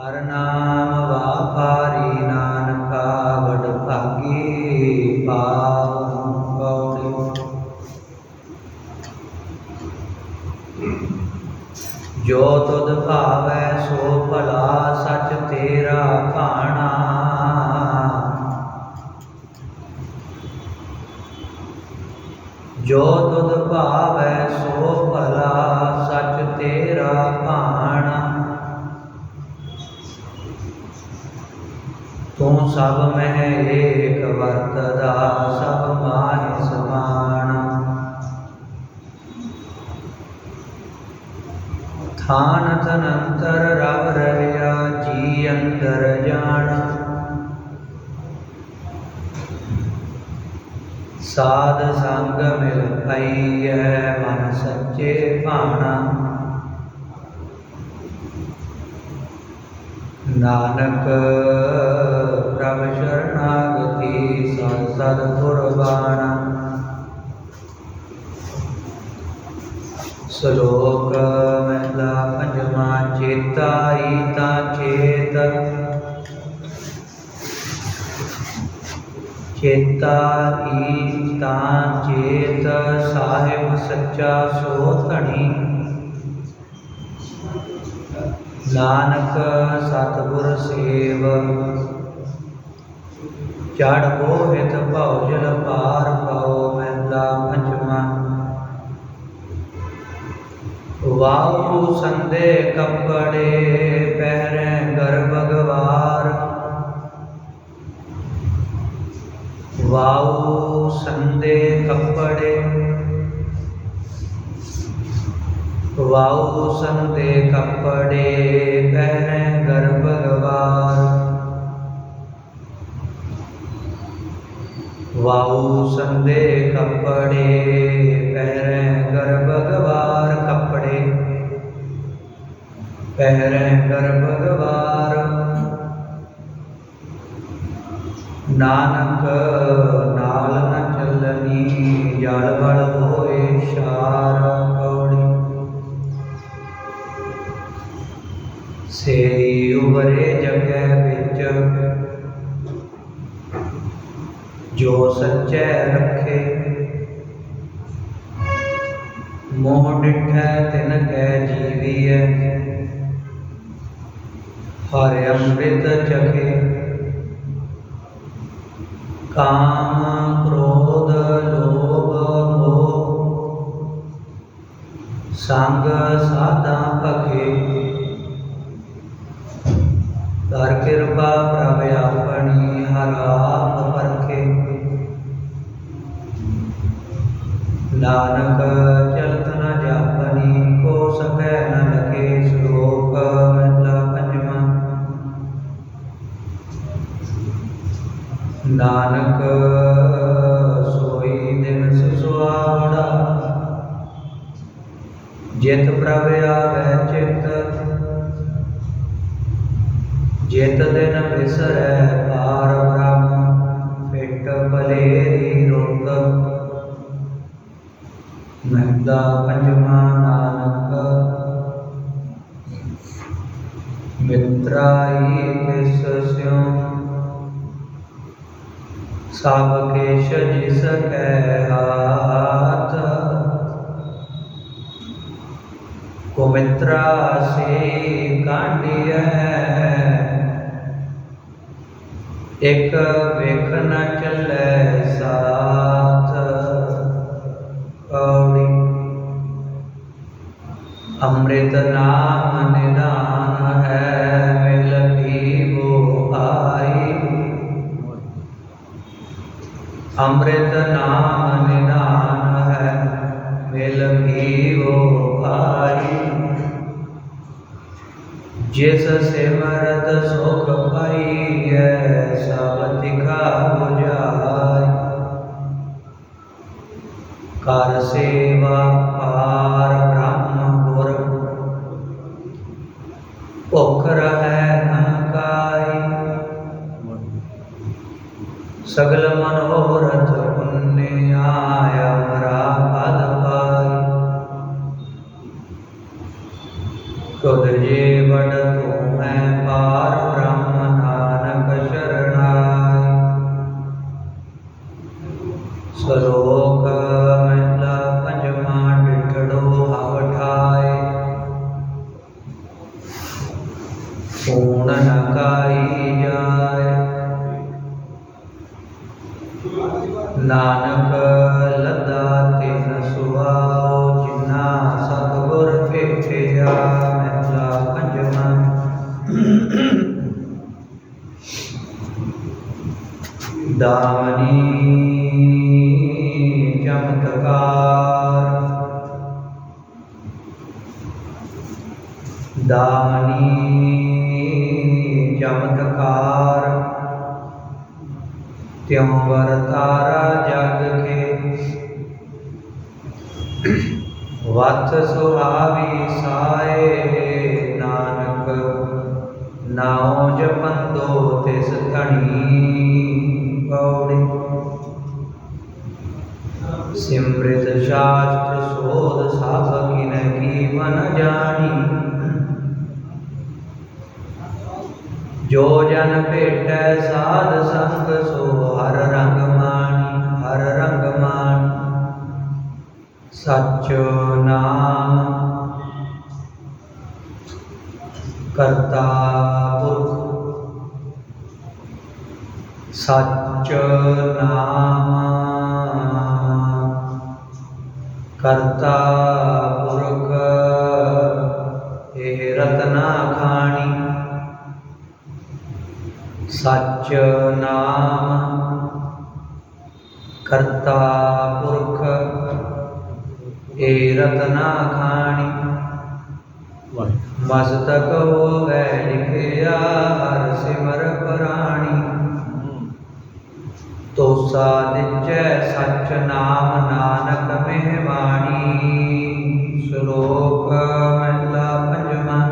ਹਰ ਨਾਮ ਵਾਪਾਰੀ ਨਾਨਕਾ ਵਡ ਭਾਗੀ ਪਾਵਨ ਪੌੜੀ ਜੋ ਤੁਧ ਭਾਵੈ ਸੋ ਭਲਾ ਸਚ ਤੇਰਾ ਭਾਣਾ। ਜੋ ਤੁਧ ਭਾਵੈ ਤੂੰ ਸਭ ਮਹਿ ਏਕ ਵਰਤਦਾ ਸਭ ਮਾਹਿ ਸਮਾਨ ਥਾਨ ਤਨੰਤਰ ਰਵ ਰਹਿਆ ਜੀ ਅੰਦਰ ਜਾਣ ਸਾਧ ਸੰਗ ਮਿਲ ਪਈਐ ਮਨ ਸੱਚੇ ਭਾਣਾ ਨਾਨਕ ਪ੍ਰਭ ਸ਼ਰਨਾਗਤੀ ਸਤ ਸਤ ਗੁਰਬਾਣ। ਸ਼ਲੋਕ ਮਹਿਲਾ ਪੰਜਵਾਂ ਚੇਤਾ ਈਤਾ ਚੇਤ। ਚੇਤਾ ਈਤਾ ਚੇਤ, ਸਾਹਿਬ ਸੱਚਾ ਸੋ ਧਣੀ। ਨਾਨਕ ਸਤਿਗੁਰ ਸੇਵ। ਚੜ ਬੋਹਿਤ ਭਉਜਲ ਪਾਰ ਪਾਉ ਮਹਿਲਾ ਪੰਜਵਾਂ। ਵਾਉ ਸੰਦੇ ਕੱਪੜੇ ਪਹਿਰੇ ਗਰਭਗਵਾਰ ਵਾਉ ਸੰਦੇ ਕੱਪੜੇ ਵਾਉ ਸੰਦੇ ਕੱਪੜੇ ਪਹਿਰੇ ਗਰਭਗਵਾਰ ਵਾਉ ਸੰਦੇ ਕੱਪੜੇ ਪਹਿਰੇ ਗਰਭਗਵਾਰ ਕੱਪੜੇ। ਪਹਿਰੇ ਗਰਭਗਵਾਰ ਨਾਨਕ ਨਾਲ ਨ ਚੱਲਣੀ ਜਲ ਬਲ ਹੋਏ ਸ਼ਾਰ ਕੌੜੀ। ਸੇਈ ਉਬਰੇ ਜਗੈ ਵਿੱਚ ਜੋ ਸੱਚੈ ਰੱਖੇ। ਮੋਹ ਡਿਠੈ ਤਿਨ ਕੈ ਜੀਵੀਐ। ਹਰਿ ਅੰਮ੍ਰਿਤ ਚਖੇ। ਕਾਮ ਕ੍ਰੋਧ ਲੋਭ ਮੋਹ। ਸੰਗ ਸਾਧਾ ਭਗੇ ਵਿਸਰੈ ਪਾਰ ਬ੍ਰਹਮ ਫਿਟ ਭਲੇ ਦੀ ਰੁੱਤ। ਮਹਿਲਾ ਪੰਜਵਾਂ ਨਾਨਕ। ਮਿਤਰਾਈ ਕਿਸ ਸਿਉ। ਸਭ ਕੇਸ਼ ਜਿਸ ਕੈ ਹਾਥ। ਕੋ ਮਿਤਰਾ ਸੇ ਕਾਂਡਿਐ ਇਕ ਵੇਖਣ ਨ ਚੱਲੈ ਸਾਥ ਕੌੜੀ। ਅੰਮ੍ਰਿਤ ਨਾਮ ਜਿਸ ਸਿਮਰਤ ਸੁਖ ਪਾਈਐ ਸਭ ਤਿਖਾ 부ਝਾਈ ਕਰ ਸੇਵਾ ਪਾਰ ਖੁਦ ਜੀਵਨ ਤੂੰ ਹੈ ਪਾਰ ਬ੍ਰਹਮ ਸੁਹਾਵੀ ਸਾਏ ਨਾਨਕ, ਨਾਉ ਜਪੰਦੋ ਤਿਸ ਧਣੀ ਪੌੜੀ ਸਿਮ੍ਰਿਤ ਸ਼ਾਸਤਰ ਸੋਧ ਸਭ ਕਿਨ ਕੀ ਮਨ ਜਾਣੀ। ਜੋ ਜਨ ਭੇਟੈ ਸਾਧ ਸੰਗ, ਸੋ ਹਰ ਰੰਗ ਮਾਣੀ, ਹਰ ਰੰਗ ਮਾਣੀ। ਸੱਚ ਨਾਮ ਕਰਤਾ ਪੁਰਖ। ਸਚ ਨਾਮ ਕਰਤਾ ਪੁਰਖ। ਇਹ ਰਤਨਾ ਖਾਣੀ। ਸਚ ਨਾਮ ਕਰਤਾ ਏ ਰਤਨਾ ਖਾਣੀ ਮਸਤਕ ਹੋਵੇ ਲਿਖਿਆ ਹਰ ਸਿਮਰ ਪ੍ਰਾਣੀ। ਤੋਸਾ ਦਿਚੈ ਸਚ ਨਾਮ ਨਾਨਕ ਮਹਿਵਾਣੀ ਸ਼ਲੋਕ ਮਹਿਲਾ ਪੰਜਵਾਂ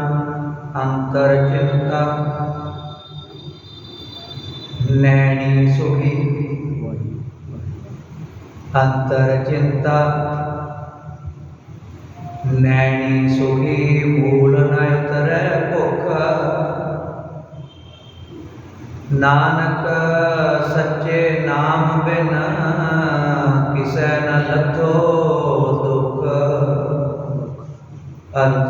ਅੰਤਰ ਚਿੰਤਾ। ਨੈਣੀ ਸੁਖੀ। ਅੰਤਰ ਚਿੰਤਾ। ਨੈਣੀ ਸੁਖੀ ਮੂਲ ਨ ਉਤਰੈ ਭੁਖ। ਨਾਨਕ ਸੱਚੇ ਨਾਮ ਬਿਨ ਕਿਸੈ ਨ ਲਥੋ ਦੁਖ। ਅੰਤਰ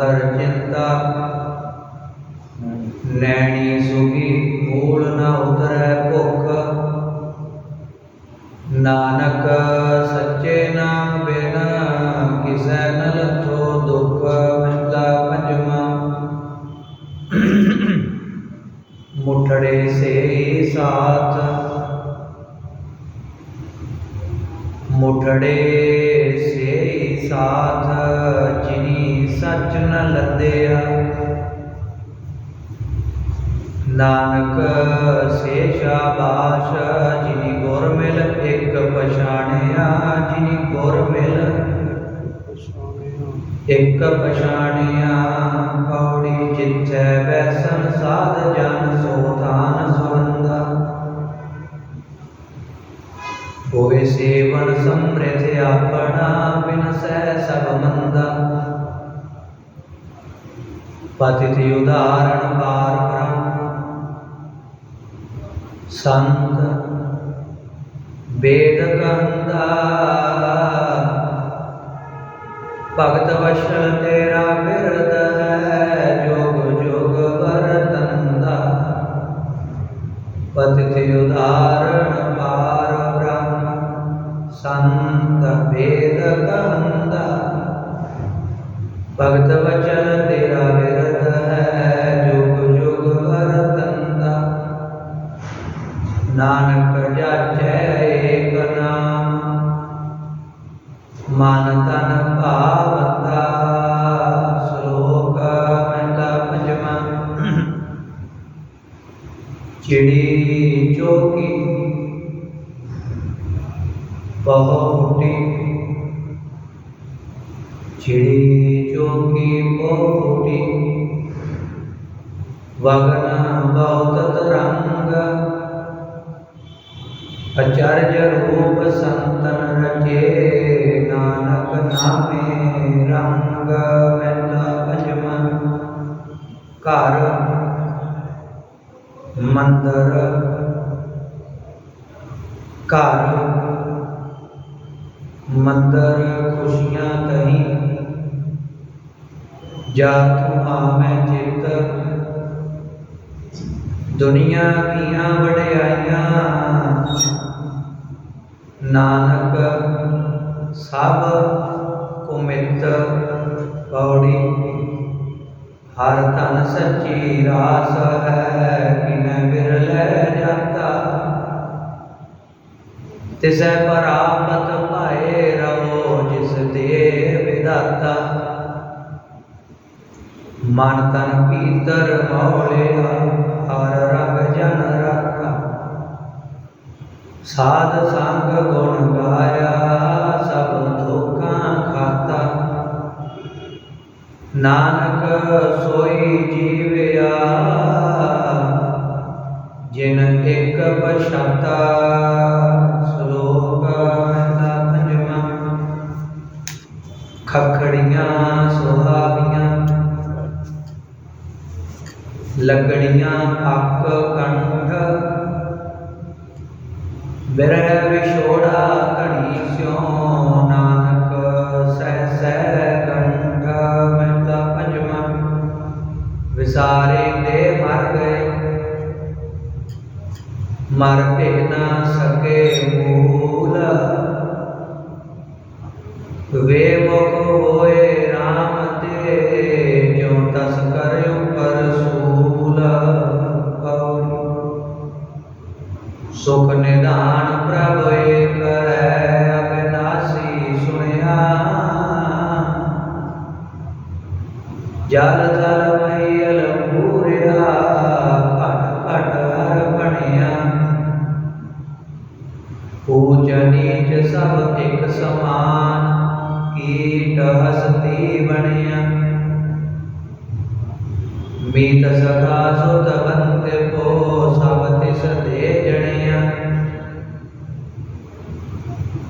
ਮੁਠੜੇ ਸੇ ਸਾਥ ਮੁਠੜੇ ਸੇ ਸਾਥ ਜਿਨੀ ਸੱਚ ਨ ਲੱਦਿਆ ਨਾਨਕ ਸੇ ਸ਼ਾਬਾਸ਼ ਜਿਨੀ ਗੁਰ ਮਿਲ ਇੱਕ ਪਛਾਣਿਆ ਜਿਨੀ ਗੁਰ ਮਿਲ ਇੱਕ ਪਛਾਣਿਆ ਪੌੜੀ ਜਿੱਥੈ ਵੈਸਨ ਸਾਧ ਸੇਵਨ ਸਮ੍ਰਿਥ ਆਪਣਾ ਬਿਨ ਸਭ ਮੰਦਾ। ਪਤਿਤ ਉਦਾਹਰਣ ਪਾਰ ਬ੍ਰਹਮ। ਸੰਤ ਵੇਦ ਗੰਦਾ। ਭਗਤ ਵਸ਼ਲ ਤੇਰਾ ਬਿਰਦ ਹੈ। ਮਨ ਤਨ ਭਾਵਤਾ ਸ਼ਲੋਕ ਮਹਿਲਾ ਪੰਜਵਾਂ ਚਿੜੀ ਚੋਕੀ ਨਾਨਕ ਨਾਮੇ ਰੰਗ ਮਹਿਲਾ ਪੰਜਵਾਂ ਘਰ, ਮੰਦਰ ਘਰ, ਮੰਦਰ ਖੁਸ਼ੀਆਂ ਤਹੀਂ। ਜਾ ਤੂੰ ਆਵੇਂ ਚਿਤ। ਦੁਨੀਆ ਕੀਆਂ ਵਡਿਆਈਆਂ। ਨਾਨਕ ਸਭ ਪੌੜੀ ਹਰ ਤਨ ਸੱਚੀ ਰਾਸ ਹੈ, ਕਿਨੈ ਬਿਰਲੇ ਜਾਤਾ ਤਿਸੈ ਪਰਾਪਤ ਭਾਏ ਰਵੋ, ਜਿਸ ਦੇ ਵਿਦਾਤਾ ਮਨ ਤਨ ਪੀਤਰ ਮੌਲਿਆ, ਹਰ ਰੰਗ ਜਨ ਰਾਖਾ। ਸਾਧ ਸੰਗ ਗੁਣ ਨਾਨਕ ਮਰ ਭੇ ਨਾ ਸਕੇ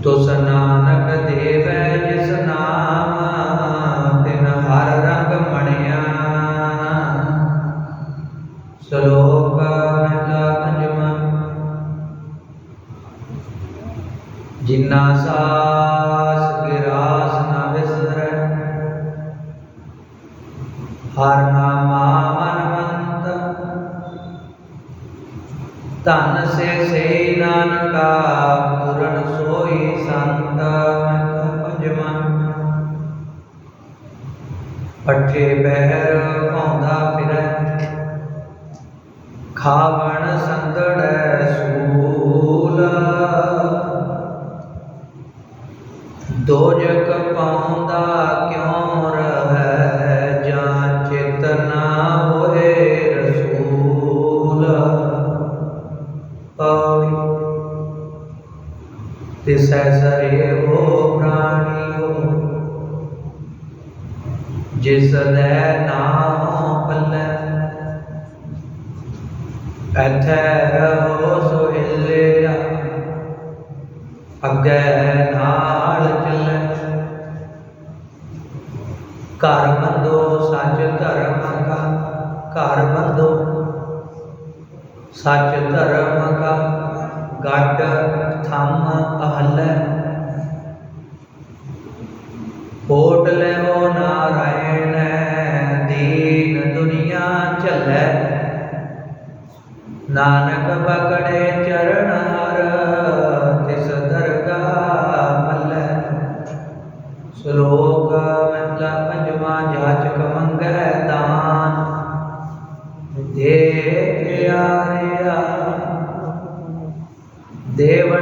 ਤੁਸ ਨਾਨਕ ਦੇਵੈ ਜਿਸ ਨਾਮ ਪੱਠੇ ਬਹਿਰ ਪਾਉਂਦਾ ਫਿਰੈ। ਖਾਵਣ ਸੰਦੜੈ ਸੂਲ। ਦੋਜਕ ਪਾਉਂਦਾ ਕਿਉ ਰਹੈ? ਜਾਂ ਚਿਤ ਨਾ ਹੋਏ ਰਸੂਲ। ਪੌੜੀ ਤਿਸੈ ਸਰੇ ਹੋ ਪ੍ਰਾਣੀਓ। ਜਿਸ ਦੇ ਨਾਮ ਪੱਲੇ। ਐਥੈ ਰਹੋ ਸੁਹਿਲਿਆ ਅੱਗੇ ਨਾਲ ਚੱਲੇ। ਘਰ ਬੰਦੋ ਸੱਚ ਧਰਮ ਕਾ। ਘਰ ਬੰਦੋ ਸੱਚ ਧਰਮ ਕਾ। ਗੱਡ ਥੰਮ ਅਹਲੇ।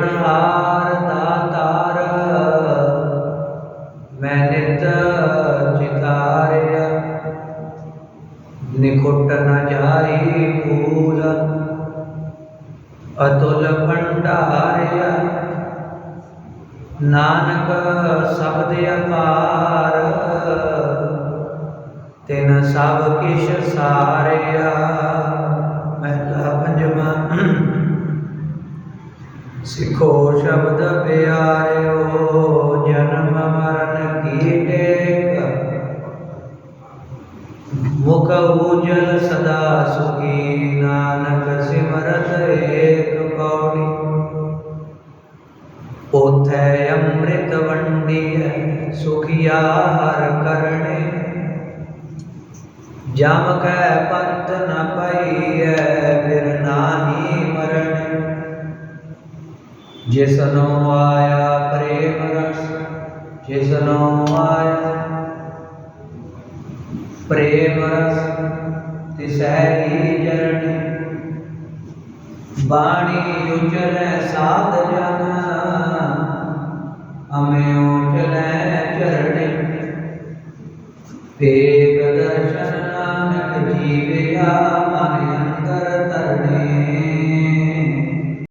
ਦੇਵਨਹਾਰ ਦਾਤਾਰ ਮੈਂ ਨਿਤ ਚਿਤਾਰਿਆ। ਨਿਖੁੱਟ ਨ ਜਾਈ ਭੂਲ। ਅਤੁਲ ਭੰਡਾਰਿਆ। ਨਾਨਕ ਸ਼ਬਦ ਅਪਾਰ। ਤਿਨ ਸਭ ਕਿਛ ਸਾਰਿਆ। ਮਹਿਲਾ ਪੰਜਵਾਂ। ਸਿੱਖੋ ਸ਼ਬਦ ਪਿਆਰਿਓ, ਜਨਮ ਮਰਨ ਕੀ ਟੇਕ? ਮੁਖ ਉਜਲ ਸਦਾ ਸੁਖੀ, ਨਾਨਕ ਸਿਮਰਤ ਏਕ ਪੌੜੀ ਉਥੈ ਅੰਮ੍ਰਿਤ ਵੰਡੀਐ ਸੁਖਿਆ ਹਰ ਕਰਨੇ। ਜਮ ਕੈ ਪੰਤ ਨ ਪਈਐ ਜਿਸਨੋ ਆਇਆ ਪ੍ਰੇਮ ਰਸ, ਜਿਸਨੋ ਆਇਆ ਪ੍ਰੇਮ ਰਸ ਤਿਸੈ ਹੀ ਜਰਣੀ ਬਾਣੀ ਉਚਰੈ ਸਾਧ ਜਨ ਅਮੇ ਉਚਰੈ ਚਰਣੀ। ਤੇ ਦਰਸ਼ਨ ਨਾਨਕ ਜੀਵਿਆ